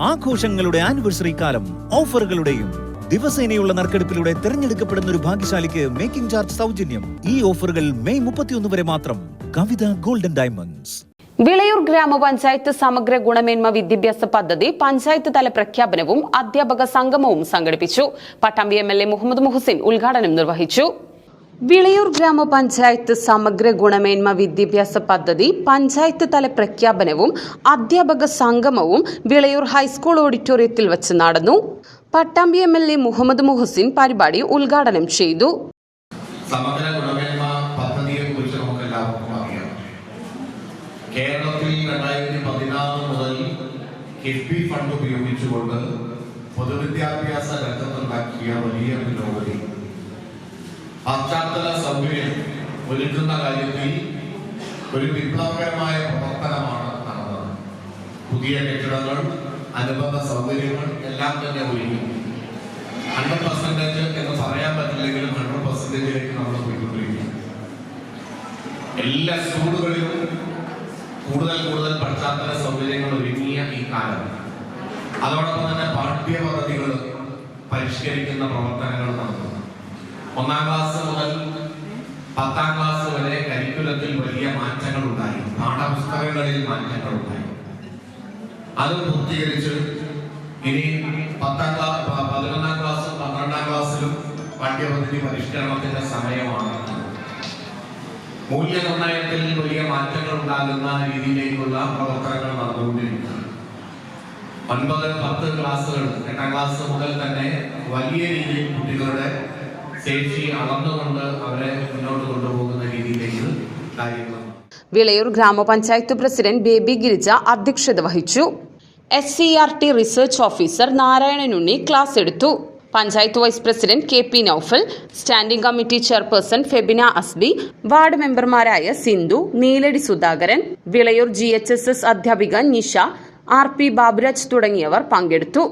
ആഘോഷങ്ങളുടെ ആനിവേഴ്സറി കാലം ഓഫറുകളുടെയും ദിവസേനയുള്ള നറുക്കെടുപ്പിലൂടെ തിരഞ്ഞെടുക്കപ്പെടുന്ന ഒരു ഭാഗ്യശാലിക്ക് മേക്കിംഗ് ചാർജ് സൗജന്യം. ഈ ഓഫറുകൾ മെയ് മുപ്പത്തിയൊന്ന് വരെ മാത്രം. കവിത ഗോൾഡൻ ഡയമണ്ട്സ് വിളയൂർ ഗ്രാമപഞ്ചായത്ത് സമഗ്ര ഗുണമേന്മ വിദ്യാഭ്യാസ പദ്ധതി പഞ്ചായത്ത് തല പ്രഖ്യാപനവും അധ്യാപക സംഗമവും സംഘടിപ്പിച്ചു. Pattambi M L A Muhammad Muhsin ഉദ്ഘാടനം നിർവഹിച്ചു. വിളയൂർ ഗ്രാമപഞ്ചായത്ത് സമഗ്ര ഗുണമേന്മ വിദ്യാഭ്യാസ പദ്ധതി പഞ്ചായത്ത് തല പ്രഖ്യാപനവും അധ്യാപക സംഗമവും വിളയൂർ ഹൈസ്കൂൾ ഓഡിറ്റോറിയത്തിൽ വച്ച് നടന്നു. Pattambi M L A Muhammad Muhsin പരിപാടി ഉദ്ഘാടനം ചെയ്തു. സമഗ്ര ഗുണമേന്മ പദ്ധതിയെക്കുറിച്ച് അറിയാം. കേരളത്തിൽ രണ്ടായിരത്തി പതിനാറ് മുതൽ കിഫ്ബി ഫണ്ട് ഉപയോഗിച്ചുകൊണ്ട് പൊതുവിദ്യാഭ്യാസ രംഗത്തുണ്ടാക്കിയ വലിയ പുരോഗതി. പശ്ചാത്തല സൗകര്യം ഒരുക്കുന്ന കാര്യത്തിൽ ഒരു വിപ്ലവകരമായ പ്രവർത്തനമാണ് നടന്നത്. പുതിയ കെട്ടിടങ്ങൾ അനുബന്ധ സൗകര്യങ്ങൾ എല്ലാം തന്നെ ഒരുങ്ങി. ഹൺഡ്രഡ് പെർസെന്റേജ് എന്ന് പറയാൻ പറ്റില്ലെങ്കിലും ഹൺഡ്രഡ് പെർസെന്റേജിലേക്ക് നമ്മൾ പോയിക്കൊണ്ടിരിക്കുക എല്ലാ സ്കൂളുകളിലും കൂടുതൽ കൂടുതൽ പശ്ചാത്തല സൗകര്യങ്ങൾ ഒരുങ്ങിയ ഈ കാലം. അതോടൊപ്പം തന്നെ പാഠ്യപദ്ധതികൾ പരിഷ്കരിക്കുന്ന പ്രവർത്തനങ്ങൾ നടത്തുന്നു ഒന്നാം ക്ലാസ് മുതൽ പത്താം ക്ലാസ് വരെ കരിക്കുലത്തിൽ വലിയ മാറ്റങ്ങൾ ഉണ്ടായി. പാഠപുസ്തകങ്ങളിൽ മാറ്റങ്ങൾ ഉണ്ടായി. അത് പൂർത്തീകരിച്ച് ഇനി പത്താം ക്ലാസ് പതിനൊന്നാം ക്ലാസ്സും പന്ത്രണ്ടാം ക്ലാസ്സിലും പാഠ്യപദ്ധതി പരിഷ്കരണത്തിന്റെ സമയമാണ്. മൂല്യനിർണയത്തിൽ വലിയ മാറ്റങ്ങൾ ഉണ്ടാകുന്ന രീതിയിലേക്കുള്ള പ്രവർത്തനങ്ങൾ നടന്നുകൊണ്ടിരിക്കുന്നു ഒൻപത് പത്ത് ക്ലാസ്സുകൾ എട്ടാം ക്ലാസ് മുതൽ തന്നെ വലിയ രീതിയിൽ കുട്ടികളുടെ ശേഷി അളന്നുകൊണ്ട് അവരെ മുന്നോട്ട് കൊണ്ടുപോകുന്ന രീതിയിലേക്ക് വിളയൂർ ഗ്രാമപഞ്ചായത്ത് പ്രസിഡന്റ് ബേബി ഗിരിജ അധ്യക്ഷത വഹിച്ചു. S C R T research officer Narayananunni class എടുത്തു. Panchayat vice president K P Naufal standing committee chairperson Febina Asbi ward മെമ്പർമാരായ സിന്ധു നീലടി സുധാകരൻ വിളയൂർ ജി അധ്യാപിക നിഷ ആർ പി ബാബുരാജ് തുടങ്ങിയവർ പങ്കെടുത്തു.